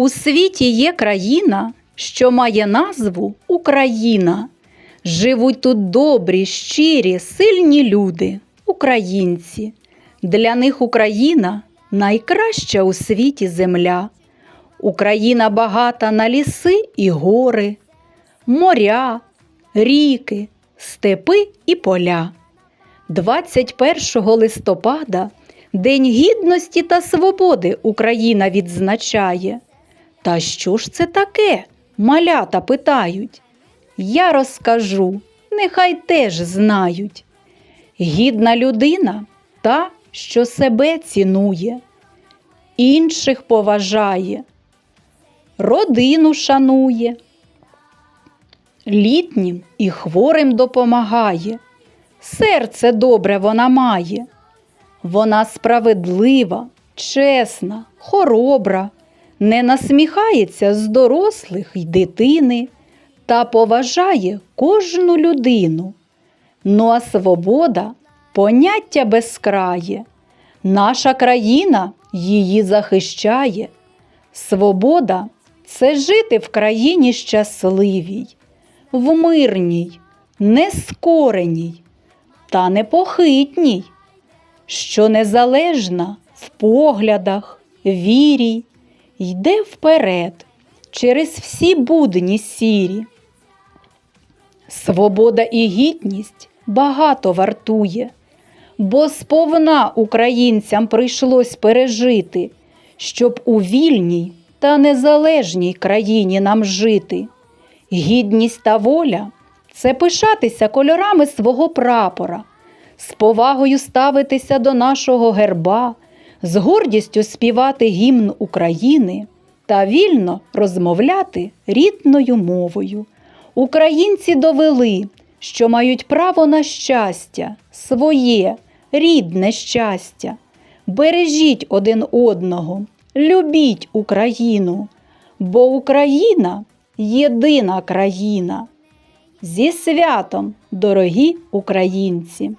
У світі є країна, що має назву Україна. Живуть тут добрі, щирі, сильні люди, українці. Для них Україна найкраща у світі земля. Україна багата на ліси і гори, моря, ріки, степи і поля. 21 листопада День гідності та свободи Україна відзначає. Та що ж це таке? Малята питають. Я розкажу, нехай теж знають. Гідна людина та, що себе цінує, інших поважає, родину шанує, літнім і хворим допомагає, серце добре вона має. Вона справедлива, чесна, хоробра, не насміхається з дорослих й дитини та поважає кожну людину. Ну а свобода поняття безкрає. Наша країна її захищає. Свобода це жити в країні щасливій, в мирній, нескореній та непохитній що незалежна в поглядах, вірі, йде вперед через всі будні сірі. Свобода і гідність багато вартує, бо сповна українцям прийшлось пережити, щоб у вільній та незалежній країні нам жити. Гідність та воля це пишатися кольорами свого прапора з повагою ставитися до нашого герба, з гордістю співати гімн України та вільно розмовляти рідною мовою. Українці довели, що мають право на щастя, своє, рідне щастя. Бережіть один одного, любіть Україну, бо Україна єдина країна. Зі святом, дорогі українці!